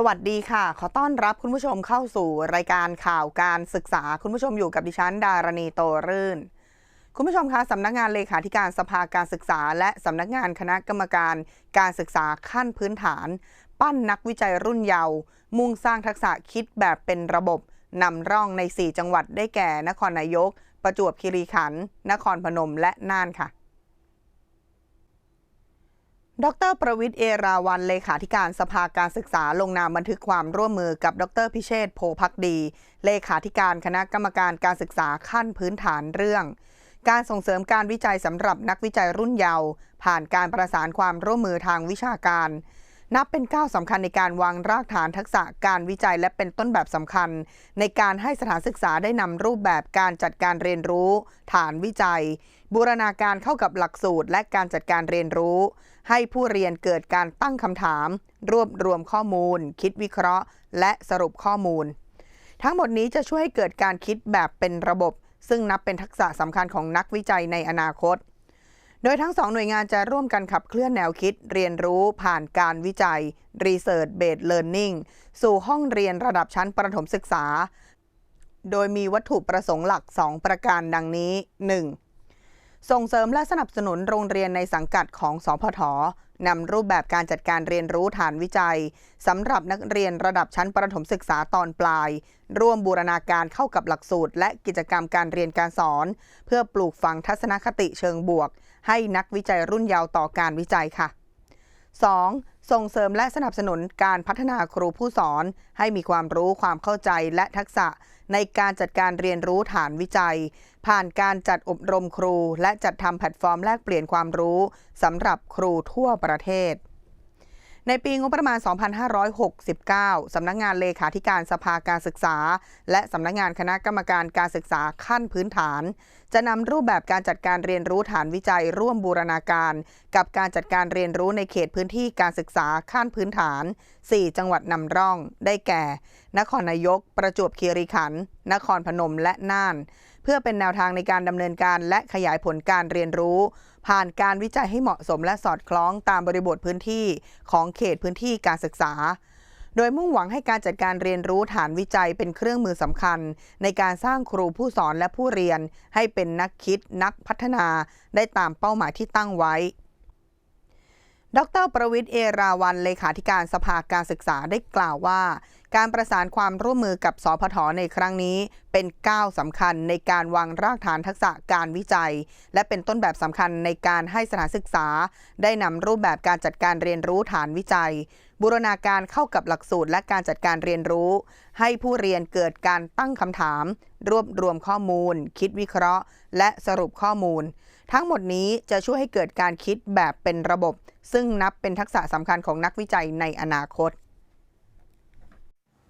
สวัสดีค่ะ ขอต้อนรับคุณผู้ชมเข้าสู่รายการข่าวการศึกษา คุณผู้ชมอยู่กับดิฉัน ดารณีโตรื่น คุณผู้ชมคะสำนักงานเลขาธิการสภาการศึกษา และสำนักงานคณะกรรมการการศึกษาขั้นพื้นฐาน ปั้นนักวิจัยรุ่นเยาว์มุ่งสร้างทักษะคิดแบบเป็นระบบนำร่องใน 4 จังหวัดได้แก่ นครนายก ประจวบคีรีขันธ์นครพนมและน่านค่ะ ดรประวิทย์เอราวัน เลขาธิการสภาการศึกษาลงนามบันทึกความร่วมมือกับดรพิเชษฐ์โพพักดี เลขาธิการคณะกรรมการการศึกษาขั้นพื้นฐานเรื่อง การส่งเสริมการวิจัยสำหรับนักวิจัยรุ่นเยาว์ผ่านการประสานความร่วมมือทางวิชาการ นับเป็นก้าวสำคัญในการวางรากฐานทักษะการวิจัยและเป็นต้นแบบสำคัญ ในการให้สถานศึกษาได้นำรูปแบบการจัดการเรียนรู้ ฐานวิจัย บูรณาการเข้ากับหลักสูตร และการจัดการเรียนรู้ ให้ผู้เรียนเกิดการตั้งคำถาม รวบรวมข้อมูล คิดวิเคราะห์ และสรุปข้อมูล ทั้งหมดนี้จะช่วยให้เกิดการคิดแบบเป็นระบบ ซึ่งนับเป็นทักษะสำคัญของนักวิจัยในอนาคต โดยทั้งสองหน่วยงานจะร่วมกันขับเคลื่อนแนวคิด เรียนรู้ผ่านการวิจัย Research Based Learning สู่ห้องเรียนระดับชั้นประถมศึกษา โดยมีวัตถุประสงค์หลัก 2 ประการดังนี้ 1. ส่งเสริมและสนับสนุนโรงเรียนในสังกัดของสพท นำรูปแบบการจัดการเรียนรู้ฐานวิจัยสำหรับนักเรียนระดับชั้นประถมศึกษาตอนปลาย ร่วมบูรณาการเข้ากับหลักสูตร และกิจกรรมการเรียนการสอน เพื่อปลูกฝังทัศนคติเชิงบวก ให้นักวิจัยรุ่นเยาว์ต่อการวิจัยค่ะ 2. ส่งเสริมและสนับสนุนการพัฒนาครูผู้สอน ให้มีความรู้ความเข้าใจและทักษะในการจัดการเรียนรู้ฐานวิจัย ผ่านการจัดอบรมครู และจัดทำแพลตฟอร์มแลกเปลี่ยนความรู้สำหรับครูทั่วประเทศ ในปีงบประมาณ 2569 สำนักงงานเลขาธิการสภาการศึกษา และสำนักงงานคณะกรรมการการศึกษาขั้นพื้นฐาน จะนำรูปแบบการจัดการเรียนรู้ฐานวิจัยร่วมบูรณาการ กับการจัดการเรียนรู้ในเขตพื้นที่การศึกษาขั้นพื้นฐาน 4 จังหวัดนำร่อง ได้แก่ นครนายก ประจวบคีรีขันธ์ นครพนม และน่าน พื่อเป็นแนวทางในการดำเนินการและขยายผลการเรียนรู้ ผ่านการวิจัยให้เหมาะสมและสอดคล้องตามบริบทพื้นที่ของเขตพื้นที่การศึกษา โดยมุ่งหวังให้การจัดการเรียนรู้ฐานวิจัยเป็นเครื่องมือสำคัญ ในการสร้างครูผู้สอนและผู้เรียน ให้เป็นนักคิดนักพัฒนาได้ตามเป้าหมายที่ตั้งไว้ดรประวิทย์เอราวันเลขาธิการสภาการศึกษาได้กล่าวว่า การประสานความร่วมมือกับสพทในครั้งนี้ เป็นก้าวสำคัญในการวางรากฐานทักษะการวิจัย และเป็นต้นแบบสำคัญในการให้สถานศึกษา ได้นำรูปแบบการจัดการเรียนรู้ฐานวิจัย บูรณาการเข้ากับหลักสูตรและการจัดการเรียนรู้ ให้ผู้เรียนเกิดการตั้งคำถาม รวบรวมข้อมูล คิดวิเคราะห์ และสรุปข้อมูล ทั้งหมดนี้จะช่วยให้เกิดการคิดแบบเป็นระบบ ซึ่งนับเป็นทักษะสำคัญของนักวิจัยในอนาคต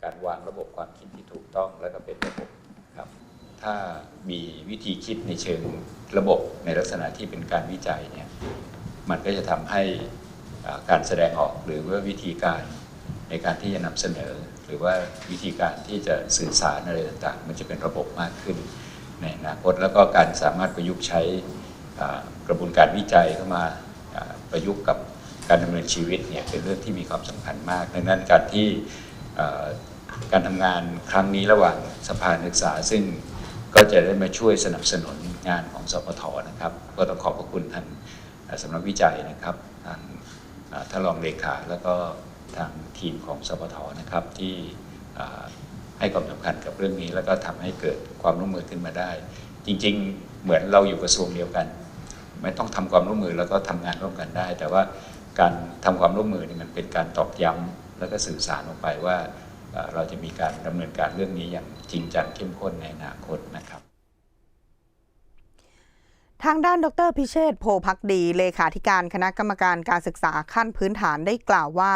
การวางระบบความคิดที่ถูกต้องและก็เป็นระบบครับ ถ้ามีวิธีคิดในเชิงระบบในลักษณะที่เป็นการวิจัยเนี่ยมันก็จะทำให้การแสดงออกหรือว่าวิธีการในการที่จะนำเสนอ หรือว่าวิธีการที่จะสื่อสารอะไรต่างๆ มันจะเป็นระบบมากขึ้นในอนาคตแล้วก็การสามารถประยุกต์ใช้กระบวนการวิจัยเข้ามาประยุกต์กับการดำเนินชีวิตเนี่ยเป็นเรื่องที่มีความสำคัญมากดังนั้นการที่ การทำงานครั้งนี้ระหว่างสภานักศึกษา ซึ่งก็จะได้มาช่วยสนับสนุนงานของสพทนะครับ ก็ต้องขอบพระคุณทางสำนักวิจัยนะครับทางท่านรองเลขาแล้วก็ทางทีมของสพทนะครับที่ให้ความสำคัญกับเรื่องนี้ แล้วก็ทำให้เกิดความร่วมมือขึ้นมาได้ จริงๆ เหมือนเราอยู่กระทรวงเดียวกัน ไม่ต้องทำความร่วมมือแล้วก็ทำงานร่วมกันได้ แต่ว่าการทำความร่วมมือนี่มันเป็นการตอกย้ำ แล้วก็สื่อสารออกไปว่าเราจะมีการดำเนินการเรื่องนี้อย่างจริงจังเข้มข้นในอนาคตนะครับ ทางด้านดรพิเชษโพพักดี เลขาธิการคณะกรรมการการศึกษาขั้นพื้นฐานได้กล่าวว่า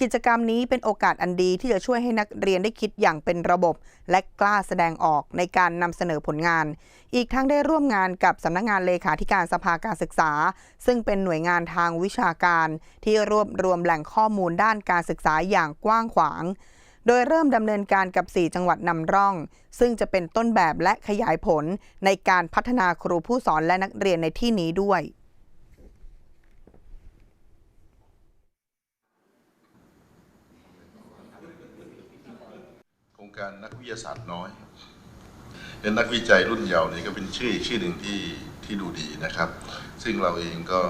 กิจกรรมนี้เป็นโอกาสอันดีที่จะช่วยให้นักเรียนได้คิดอย่างเป็นระบบ และกล้าแสดงออกในการนำเสนอผลงาน อีกทั้งได้ร่วมงานกับสำนักงานเลขาธิการสภาการศึกษา ซึ่งเป็นหน่วยงานทางวิชาการ ที่รวบรวมแหล่งข้อมูลด้านการศึกษาอย่างกว้างขวาง โดยเริ่มดำเนินการกับ 4 จังหวัดนำร่อง ซึ่งจะเป็นต้นแบบและขยายผลในการพัฒนาครูผู้สอนและนักเรียนในที่นี้ด้วยโครงการนักวิทยาศาสตร์น้อยเป็นนักวิจัยรุ่นเยาว์นี่ก็เป็นชื่อชื่อหนึ่งที่ที่ดูดีนะครับ ซึ่งเราเองก็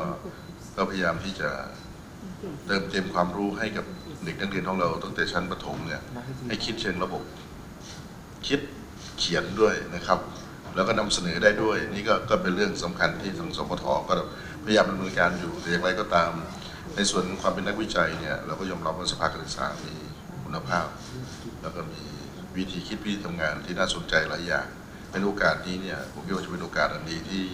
ก็พยายามที่จะเติมเต็มความรู้ให้กับ ด็กนักเรียนของเราตั้งแต่ชั้นประถมเนี่ยให้คิดเชิงระบบ คิดเขียนด้วยนะครับ แล้วก็นำเสนอได้ด้วย นี่ก็ก็เป็นเรื่องสำคัญที่ทางสพทก็พยายามดำเนินการอยู่แต่อย่างไรก็ตาม ในส่วนของความเป็นนักวิจัยเนี่ยเราก็ยอมรับว่าสภาการศึกษามีคุณภาพ แล้วก็มีวิธีคิดวิธีทำงานที่น่าสนใจหลายอย่าง เป็นโอกาสนี้เนี่ยผมคิดว่าจะเป็นโอกาสอันดีที่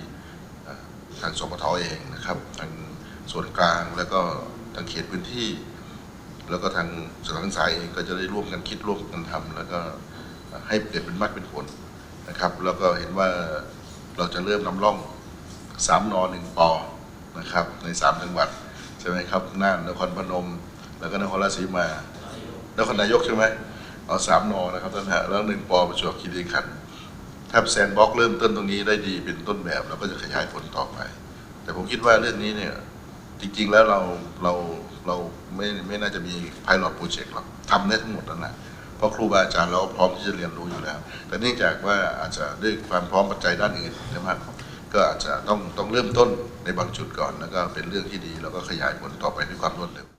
เอ่อทางสพทเองนะครับทางส่วนกลางแล้วก็ทางเขตพื้นที่ แล้วก็ทางสถานศึกษาเองก็จะได้ร่วมกันคิดร่วมกันทำแล้วก็ให้เกิดเป็นมากเป็นผลนะครับ แล้วก็เห็นว่าเราจะเริ่มนำร่องสามนอหนึ่งปอนะครับในสามจังหวัดใช่ไหมครับน่านนครพนม แล้วก็นครราชสีมานครนายกใช่ไหมเอาสามนอนะครับท่านฮะแล้วหนึ่งปอประจวบคีรีขันธ์ถ้าแซนบ็อกเริ่มต้นตรงนี้ได้ดีเป็นต้นแบบเราก็จะขยายผลต่อไป แต่ผมคิดว่าเรื่องนี้เนี่ย จริง ๆ แล้วเราเราเราไม่ไม่น่าจะมีพายลอตโปรเจกต์หรอกทำได้ทั้งหมดแล้วนะเพราะครูบาอาจารย์เราพร้อมที่จะเรียนรู้อยู่แล้ว แต่เนื่องจากว่าอาจจะด้วยความพร้อมปัจจัยด้านอื่นใช่ไหมก็อาจจะต้องต้องเริ่มต้นในบางจุดก่อนแล้วก็เป็นเรื่องที่ดี แล้วก็ขยายผลต่อไปด้วยความรวดเร็ว